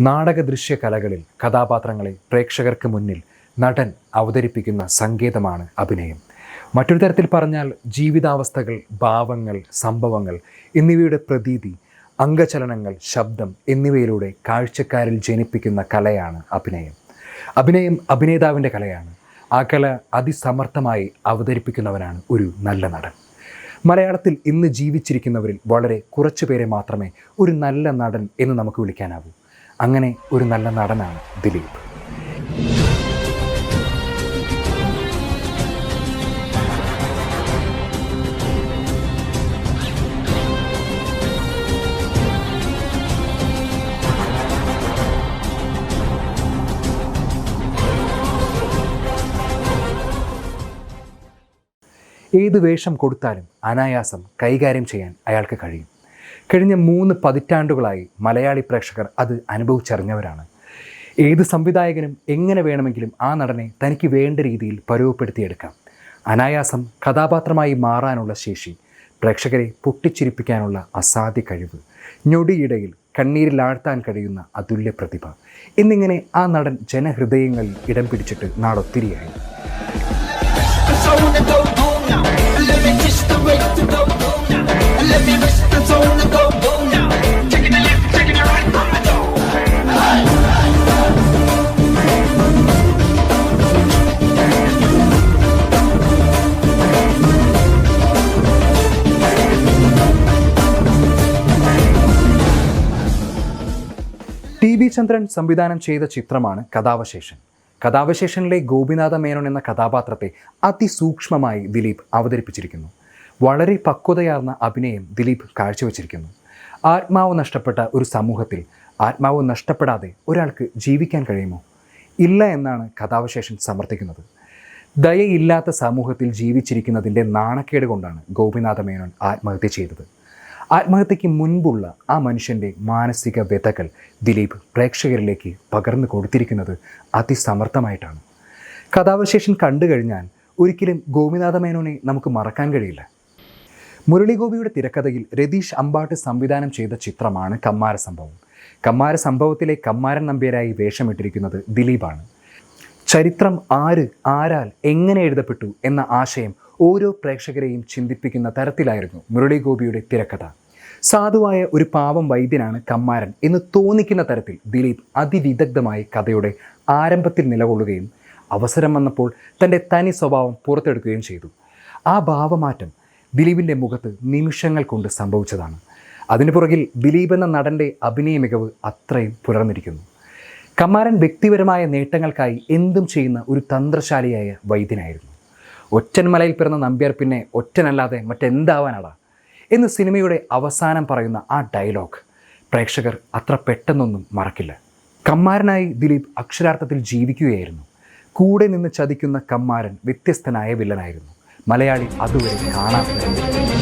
നാടക ദൃശ്യ കലകളിൽ കഥാപാത്രങ്ങളെ പ്രേക്ഷകർക്ക് മുന്നിൽ നടൻ അവതരിപ്പിക്കുന്ന സങ്കേതമാണ് അഭിനയം. മറ്റൊരു തരത്തിൽ പറഞ്ഞാൽ ജീവിതാവസ്ഥകൾ ഭാവങ്ങൾ സംഭവങ്ങൾ എന്നിവയുടെ പ്രതീതി അംഗചലനങ്ങൾ ശബ്ദം എന്നിവയിലൂടെ കാഴ്ചക്കാരിൽ ജനിപ്പിക്കുന്ന കലയാണ് അഭിനയം. അഭിനയം അഭിനേതാവിന്റെ കലയാണ്. ആ കല അതിസമർത്ഥമായി അവതരിപ്പിക്കുന്നവനാണ് ഒരു നല്ല നടൻ. മലയാളത്തിൽ ഇന്ന് ജീവിച്ചിരിക്കുന്നവരിൽ വളരെ കുറച്ചു പേരെ മാത്രമേ ഒരു നല്ല നടൻ എന്ന് നമുക്ക് വിളിക്കാനാവൂ. അങ്ങനെ ഒരു നല്ല നടനാണ് ദിലീപ്. ഏത് വേഷം കൊടുത്താലും അനായാസം കൈകാര്യം ചെയ്യാൻ അയാൾക്ക് കഴിയും. കഴിഞ്ഞ മൂന്ന് പതിറ്റാണ്ടുകളായി മലയാളി പ്രേക്ഷകർ അത് അനുഭവിച്ചറിഞ്ഞവരാണ്. ഏത് സംവിധായകനും എങ്ങനെ വേണമെങ്കിലും ആ നടനെ തനിക്ക് വേണ്ട രീതിയിൽ പരുവപ്പെടുത്തിയെടുക്കാം. അനായാസം കഥാപാത്രമായി മാറാനുള്ള ശേഷി പ്രേക്ഷകരെ പൊട്ടിച്ചിരിപ്പിക്കാനുള്ള അസാധ്യ കഴിവ് ഞൊടിയിടയിൽ കണ്ണീരിൽ ആഴ്ത്താൻ കഴിയുന്ന അതുല്യ പ്രതിഭ എന്നിങ്ങനെ ആ നടൻ ജനഹൃദയങ്ങളിൽ ഇടം പിടിച്ചിട്ട് നാളൊത്തിരിയായി ടി വി ചന്ദ്രൻ സംവിധാനം ചെയ്ത ചിത്രമാണ് കഥാവശേഷൻ. കഥാവശേഷനിലെ ഗോപിനാഥ മേനോൻ എന്ന കഥാപാത്രത്തെ അതിസൂക്ഷ്മമായി ദിലീപ് അവതരിപ്പിച്ചിരിക്കുന്നു. വളരെ പക്വതയാർന്ന അഭിനയം ദിലീപ് കാഴ്ചവെച്ചിരിക്കുന്നു. ആത്മാവ് നഷ്ടപ്പെട്ട ഒരു സമൂഹത്തിൽ ആത്മാവ് നഷ്ടപ്പെടാതെ ഒരാൾക്ക് ജീവിക്കാൻ കഴിയുമോ? ഇല്ല എന്നാണ് കഥാവശേഷൻ സമർത്ഥിക്കുന്നത്. ദയയില്ലാത്ത സമൂഹത്തിൽ ജീവിച്ചിരിക്കുന്നതിന്റെ നാണക്കേട് കൊണ്ടാണ് ഗോപിനാഥ മേനോൻ ആത്മഹത്യ ചെയ്തത്. ആത്മഹത്യയ്ക്ക് മുൻപുള്ള ആ മനുഷ്യന്റെ മാനസിക വ്യതകൾ ദിലീപ് പ്രേക്ഷകരിലേക്ക് പകർന്നു കൊടുത്തിരിക്കുന്നത് അതിസമർത്ഥമായിട്ടാണ്. കഥാവശേഷം കണ്ടു കഴിഞ്ഞാൽ ഒരിക്കലും ഗോപിനാഥ മേനോനെ നമുക്ക് മറക്കാൻ കഴിയില്ല. മുരളിഗോപിയുടെ തിരക്കഥയിൽ രതീഷ് അമ്പാട്ട് സംവിധാനം ചെയ്ത ചിത്രമാണ് കമ്മാര സംഭവം. കമ്മാര സംഭവത്തിലെ കമ്മാരൻ നമ്പ്യാരായി വേഷമിട്ടിരിക്കുന്നത് ദിലീപാണ്. ചരിത്രം ആര് ആരാൽ എങ്ങനെ എഴുതപ്പെട്ടു എന്ന ആശയം ഓരോ പ്രേക്ഷകരെയും ചിന്തിപ്പിക്കുന്ന തരത്തിലായിരുന്നു മുരളി ഗോപിയുടെ തിരക്കഥ. സാധുവായ ഒരു പാവം വൈദ്യനാണ് കമ്മാരൻ എന്ന് തോന്നിക്കുന്ന തരത്തിൽ ദിലീപ് അതിവിദഗ്ധമായി കഥയുടെ ആരംഭത്തിൽ നിലകൊള്ളുകയും അവസരം വന്നപ്പോൾ തന്റെ തനി സ്വഭാവം പുറത്തെടുക്കുകയും ചെയ്തു. ആ ഭാവമാറ്റം ദിലീപിന്റെ മുഖത്ത് നിമിഷങ്ങൾ കൊണ്ട് സംഭവിച്ചതാണ്. അതിനു പുറകിൽ ദിലീപ് എന്ന നടന്റെ അഭിനയ മികവ് അത്രയും പുലർന്നിരിക്കുന്നു. കമ്മാരൻ വ്യക്തിപരമായ നേട്ടങ്ങൾക്കായി എന്തും ചെയ്യുന്ന ഒരു തന്ത്രശാലിയായ വൈദ്യനായിരുന്നു. ഒറ്റൻമലയിൽ പിറന്ന നമ്പ്യാർ പിന്നെ ഒറ്റനല്ലാതെ മറ്റെന്താവാനാടാ? എന്ന് സിനിമയുടെ അവസാനം പറയുന്ന ആ ഡയലോഗ് പ്രേക്ഷകർ അത്ര പെട്ടെന്നൊന്നും മറക്കില്ല. കമ്മാരനായി ദിലീപ് അക്ഷരാർത്ഥത്തിൽ ജീവിക്കുകയായിരുന്നു. കൂടെ നിന്ന് ചതിക്കുന്ന കമ്മാരൻ വ്യത്യസ്തനായ വില്ലനായിരുന്നു. മലയാളി അതുവരെ കാണാത്ത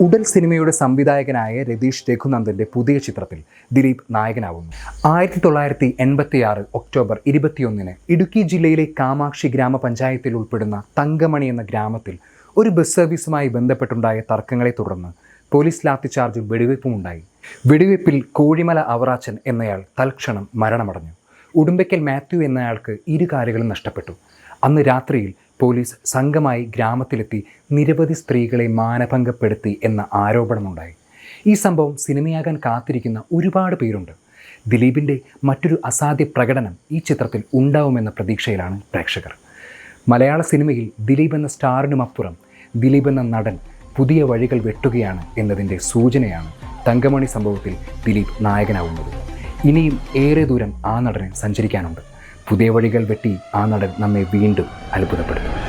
ഉടൽ സിനിമയുടെ സംവിധായകനായ രതീഷ് രഘുനന്ദന്റെ പുതിയ ചിത്രത്തിൽ ദിലീപ് നായകനാവുന്നു. ആയിരത്തി തൊള്ളായിരത്തി എൺപത്തി ആറ് ഒക്ടോബർ ഇരുപത്തിയൊന്നിന് ഇടുക്കി ജില്ലയിലെ കാമാക്ഷി ഗ്രാമപഞ്ചായത്തിൽ ഉൾപ്പെടുന്ന തങ്കമണി എന്ന ഗ്രാമത്തിൽ ഒരു ബസ് സർവീസുമായി ബന്ധപ്പെട്ടുണ്ടായ തർക്കങ്ങളെ തുടർന്ന് പോലീസ് ലാത്തി ലാത്തിചാർജും വെടിവയ്പും ഉണ്ടായി. വെടിവയ്പിൽ കോഴിമല അവറാച്ചൻ എന്നയാൾ തൽക്ഷണം മരണമടഞ്ഞു. ഉടുമ്പയ്ക്കൽ മാത്യു എന്നയാൾക്ക് ഇരു കാലുകളും നഷ്ടപ്പെട്ടു. അന്ന് രാത്രിയിൽ പോലീസ് സംഘമായി ഗ്രാമത്തിലെത്തി നിരവധി സ്ത്രീകളെ മാനഭംഗപ്പെടുത്തി എന്ന ആരോപണമുണ്ടായി. ഈ സംഭവം സിനിമയാകാൻ കാത്തിരിക്കുന്ന ഒരുപാട് പേരുണ്ട്. ദിലീപിന്റെ മറ്റൊരു അസാധ്യ പ്രകടനം ഈ ചിത്രത്തിൽ ഉണ്ടാവുമെന്ന പ്രതീക്ഷയിലാണ് പ്രേക്ഷകർ. മലയാള സിനിമയിൽ ദിലീപ് എന്ന സ്റ്റാറിനുമപ്പുറം ദിലീപ് എന്ന നടൻ പുതിയ വഴികൾ വെട്ടുകയാണ് എന്നതിന്റെ സൂചനയാണ് തങ്കമണി സംഭവത്തിൽ ദിലീപ് നായകനാവുന്നത്. ഇനിയും ഏറെ ദൂരം ആ നടന് സഞ്ചരിക്കാനുണ്ട്. പുതിയ വഴികൾ വെട്ടി ആ നടൻ നമ്മെ വീണ്ടും അത്ഭുതപ്പെടുത്തും.